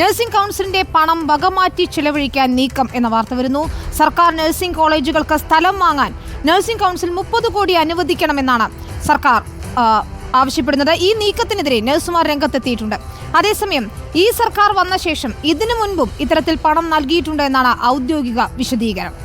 Nursing കൗൺസിലിന്റെ പണം വകമാറ്റി ചിലവഴിക്കാൻ നീക്കം എന്ന വാർത്ത വരുന്നു. സർക്കാർ നഴ്സിംഗ് കോളേജുകൾക്ക് സ്ഥലം വാങ്ങാൻ നഴ്സിംഗ് കൗൺസിൽ മുപ്പത് കോടി അനുവദിക്കണമെന്നാണ് സർക്കാർ ആവശ്യപ്പെടുന്നത്. ഈ നീക്കത്തിനെതിരെ നഴ്സുമാർ രംഗത്തെത്തിയിട്ടുണ്ട്. അതേസമയം ഈ സർക്കാർ വന്ന ശേഷം ഇതിനു മുൻപും ഇത്തരത്തിൽ പണം നൽകിയിട്ടുണ്ട് എന്നാണ് ഔദ്യോഗിക വിശദീകരണം.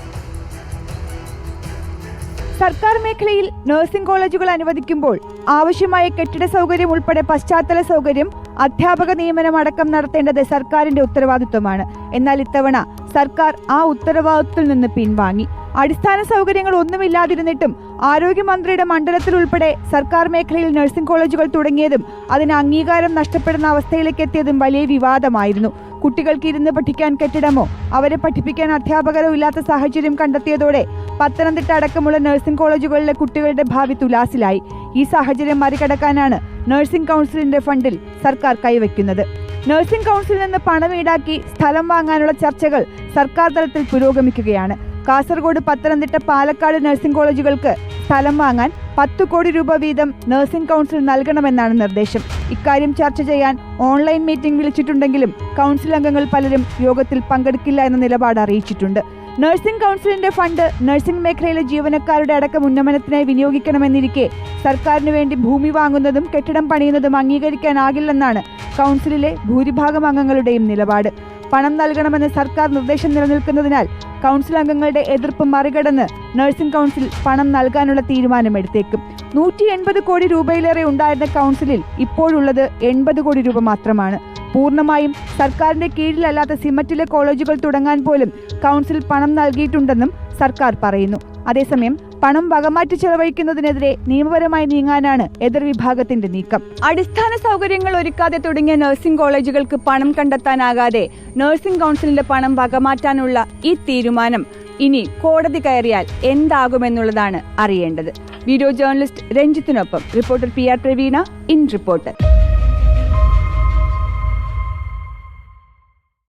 സർക്കാർ മേഖലയിൽ നഴ്സിംഗ് കോളേജുകൾ അനുവദിക്കുമ്പോൾ ആവശ്യമായ കെട്ടിട സൗകര്യം ഉൾപ്പെടെ പശ്ചാത്തല സൗകര്യം അധ്യാപക നിയമനം അടക്കം നടത്തേണ്ടത് സർക്കാരിന്റെ ഉത്തരവാദിത്വമാണ്. എന്നാൽ ഇത്തവണ സർക്കാർ ആ ഉത്തരവാദിത്വത്തിൽ നിന്ന് പിൻവാങ്ങി. അടിസ്ഥാന സൗകര്യങ്ങൾ ഒന്നുമില്ലാതിരുന്നിട്ടും ആരോഗ്യമന്ത്രിയുടെ മണ്ഡലത്തിൽ ഉൾപ്പെടെ സർക്കാർ മേഖലയിൽ നഴ്സിംഗ് കോളേജുകൾ തുടങ്ങിയതും അതിന് അംഗീകാരം നഷ്ടപ്പെടുന്ന അവസ്ഥയിലേക്ക് എത്തിയതും വലിയ വിവാദമായിരുന്നു. കുട്ടികൾക്ക് ഇരുന്ന് പഠിക്കാൻ കെട്ടിടമോ അവരെ പഠിപ്പിക്കാൻ അധ്യാപകരോ ഇല്ലാത്ത സാഹചര്യം കണ്ടെത്തിയതോടെ പത്തനംതിട്ട അടക്കമുള്ള നഴ്സിംഗ് കോളേജുകളിലെ കുട്ടികളുടെ ഭാവി തുലാസിലായി. ഈ സാഹചര്യം മറികടക്കാനാണ് നഴ്സിംഗ് കൗൺസിലിന്റെ ഫണ്ടിൽ സർക്കാർ കൈവയ്ക്കുന്നത്. നഴ്സിംഗ് കൗൺസിലിൽ നിന്ന് പണം ഈടാക്കി സ്ഥലം വാങ്ങാനുള്ള ചർച്ചകൾ സർക്കാർ തലത്തിൽ പുരോഗമിക്കുകയാണ്. കാസർഗോഡ് പത്തനംതിട്ട പാലക്കാട് നഴ്സിംഗ് കോളേജുകൾക്ക് സ്ഥലം വാങ്ങാൻ പത്ത് കോടി രൂപ വീതം നഴ്സിംഗ് കൗൺസിൽ നൽകണമെന്നാണ് നിർദ്ദേശം. ഇക്കാര്യം ചർച്ച ചെയ്യാൻ ഓൺലൈൻ മീറ്റിംഗ് വിളിച്ചിട്ടുണ്ടെങ്കിലും കൗൺസിൽ അംഗങ്ങൾ പലരും യോഗത്തിൽ പങ്കെടുക്കില്ല എന്ന നിലപാട് അറിയിച്ചിട്ടുണ്ട്. നഴ്സിംഗ് കൗൺസിലിന്റെ ഫണ്ട് നഴ്സിംഗ് മേഖലയിലെ ജീവനക്കാരുടെ അടക്കം ഉന്നമനത്തിനായി വിനിയോഗിക്കണമെന്നിരിക്കെ സർക്കാരിന് വേണ്ടി ഭൂമി വാങ്ങുന്നതും കെട്ടിടം പണിയുന്നതും അംഗീകരിക്കാനാകില്ലെന്നാണ് കൗൺസിലിലെ ഭൂരിഭാഗം അംഗങ്ങളുടെയും നിലപാട്. പണം നൽകണമെന്ന് സർക്കാർ നിർദ്ദേശം നിലനിൽക്കുന്നതിനാൽ കൗൺസിൽ അംഗങ്ങളുടെ എതിർപ്പ് മറികടന്ന് നഴ്സിംഗ് കൗൺസിൽ പണം നൽകാനുള്ള തീരുമാനമെടുത്തേക്കും. നൂറ്റി എൺപത് കോടി രൂപയിലേറെ ഉണ്ടായിരുന്ന കൗൺസിലിൽ ഇപ്പോഴുള്ളത് എൺപത് കോടി രൂപ മാത്രമാണ്. പൂർണമായും സർക്കാരിന്റെ കീഴിലല്ലാത്ത സിമറ്റിലെ കോളേജുകൾ തുടങ്ങാൻ പോലും കൗൺസിൽ പണം നൽകിയിട്ടുണ്ടെന്നും സർക്കാർ പറയുന്നു. അതേസമയം പണം വകമാറ്റി ചെലവഴിക്കുന്നതിനെതിരെ നിയമപരമായി നീങ്ങാനാണ് എതിർ വിഭാഗത്തിന്റെ നീക്കം. അടിസ്ഥാന സൗകര്യങ്ങൾ ഒരുക്കാതെ തുടങ്ങിയ നഴ്സിംഗ് കോളേജുകൾക്ക് പണം കണ്ടെത്താനാകാതെ നഴ്സിംഗ് കൗൺസിലിന്റെ പണം വകമാറ്റാനുള്ള ഈ തീരുമാനം ഇനി കോടതി കയറിയാൽ എന്താകുമെന്നുള്ളതാണ് അറിയേണ്ടത്. Video journalist രഞ്ജിത്തിനൊപ്പം reporter P R Praveena in reporter